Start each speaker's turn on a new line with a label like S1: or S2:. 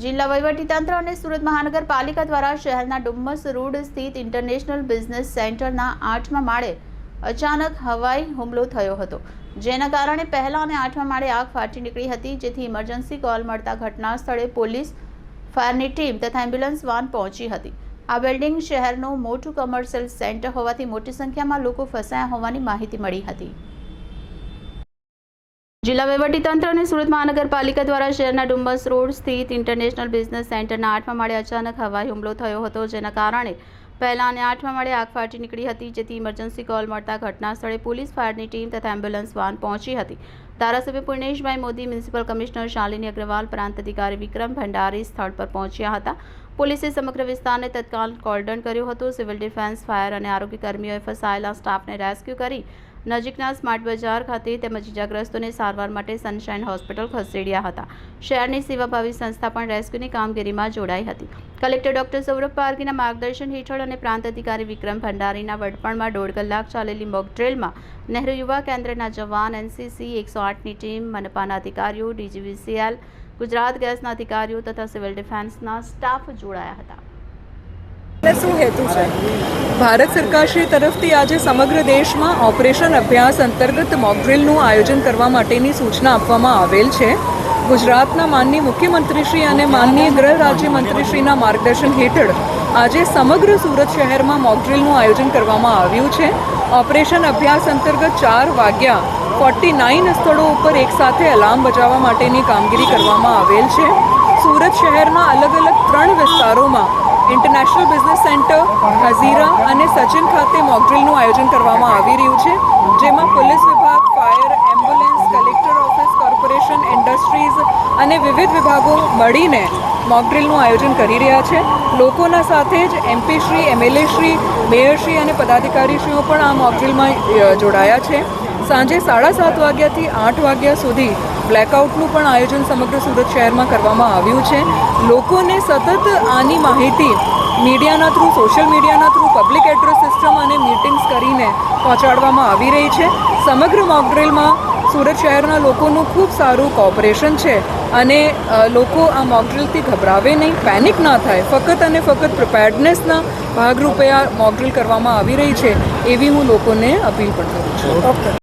S1: જિલ્લા વહીવટીતંત્ર અને સુરત મહાનગરપાલિકા દ્વારા શહેરના ડુમ્મસ રોડ સ્થિત ઇન્ટરનેશનલ બિઝનેસ સેન્ટરના આઠમા માળે અચાનક હવાઈ હુમલો થયો હતો. જેના કારણે પહેલા અને આઠમા માળે આગ ફાટી નીકળી હતી, જેથી ઇમરજન્સી કોલ મળતા ઘટના સ્થળે પોલીસ, ફાયરની ટીમ તથા એમ્બ્યુલન્સ વાન પહોંચી હતી. આ બિલ્ડિંગ શહેરનું મોટું કમર્શિયલ સેન્ટર હોવાથી મોટી સંખ્યામાં લોકો ફસાયા હોવાની માહિતી મળી હતી. જિલ્લા વહીવટીતંત્ર અને સુરત મહાનગરપાલિકા દ્વારા શહેરના ડુમ્બસ રોડ સ્થિત ઇન્ટરનેશનલ બિઝનેસ સેન્ટરના આઠમા માળે અચાનક હવાઈ હુમલો થયો હતો, જેના કારણે પહેલા અને આઠમા માળે આગ ફાટી નીકળી હતી, જેથી ઇમરજન્સી કોલ મળતા ઘટના સ્થળે પોલીસ ફાયરની ટીમ તથા એમ્બ્યુલન્સ વાન પહોંચી હતી. ધારાસભ્ય પૂર્ણેશભાઈ મોદી, મ્યુનિસિપલ કમિશનર શાલિની અગ્રવાલ, પ્રાંત અધિકારી વિક્રમ ભંડારી સ્થળ પર પહોંચ્યા હતા. પોલીસે સમગ્ર વિસ્તારને તત્કાલ કોર્ડન કર્યો હતો. સિવિલ ડિફેન્સ, ફાયર અને આરોગ્ય કર્મીઓએ ફસાયેલા સ્ટાફને રેસ્ક્યુ કરી નજીકના સ્માર્ટ બજાર ખાતે તેમજ ઇજાગ્રસ્તોને સારવાર માટે સનશાઇન હોસ્પિટલ ખસેડ્યા હતા. શહેરની સેવાભાવી સંસ્થા પણ રેસ્ક્યુની કામગીરીમાં જોડાઈ હતી. કલેક્ટર ડોક્ટર સૌરભ પારગીના માર્ગદર્શન હેઠળ અને પ્રાંત અધિકારી વિક્રમ ભંડારીના વડપણમાં દોઢ કલાક ચાલેલી મોક ડ્રિલમાં નહેરુ યુવા કેન્દ્રના જવાન, એનસીસી, એકસો આઠની ટીમ, મનપાના અધિકારીઓ, ડીજીવીસીએલ, ગુજરાત ગેસના અધિકારીઓ તથા સિવિલ ડિફેન્સના સ્ટાફ જોડાયા હતા.
S2: શું હેતુ છે? ભારત સરકારશ્રી તરફથી આજે સમગ્ર દેશમાં ઓપરેશન અભ્યાસ અંતર્ગત મોકડ્રીલનું આયોજન કરવા માટેની સૂચના આપવામાં આવેલ છે. ગુજરાતના માનનીય મુખ્યમંત્રીશ્રી અને માનનીય ગૃહ રાજ્યમંત્રીશ્રીના માર્ગદર્શન હેઠળ આજે સમગ્ર સુરત શહેરમાં મોકડ્રીલનું આયોજન કરવામાં આવ્યું છે. ઓપરેશન અભ્યાસ અંતર્ગત ચાર વાગ્યા ફોર્ટી નાઇન સ્થળો ઉપર એકસાથે અલાર્મ બજાવવા માટેની કામગીરી કરવામાં આવેલ છે. સુરત શહેરના અલગ અલગ ત્રણ વિસ્તારોમાં ઇન્ટરનેશનલ બિઝનેસ સેન્ટર, હઝીરા અને સચિન ખાતે મોકડ્રીલનું આયોજન કરવામાં આવી રહ્યું છે, જેમાં પોલીસ વિભાગ, fire ambulance, collector office, corporation, industries અને વિવિધ વિભાગો મળીને મોકડ્રીલનું આયોજન કરી રહ્યા છે. લોકોના સાથે જ એમપી શ્રી એમએલએ શ્રી મેયરશ્રી અને પદાધિકારીશ્રીઓ પણ આ મોકડ્રીલમાં જોડાયા છે. સાંજે સાડા સાત વાગ્યાથી આઠ વાગ્યા સુધી બ્લેકઆઉટનું પણ આયોજન સમગ્ર સુરત શહેરમાં કરવામાં આવ્યું છે. લોકોને સતત આની માહિતી મીડિયાના થ્રુ, સોશિયલ મીડિયાના થ્રુ, પબ્લિક એડ્રેસ સિસ્ટમ અને મીટિંગ્સ કરીને પહોંચાડવામાં આવી રહી છે. સમગ્ર મોકડ્રીલમાં સુરત શહેરના લોકોનું ખૂબ સારું કોઓપરેશન છે અને લોકો આ મોકડ્રીલથી ગભરાવે નહીં પેનિક ના થાય. ફક્ત અને ફક્ત પ્રિપેર્ડનેસના ભાગરૂપે આ મોકડ્રીલ કરવામાં આવી રહી છે, એવી હું લોકોને અપીલ પણ કરું છું.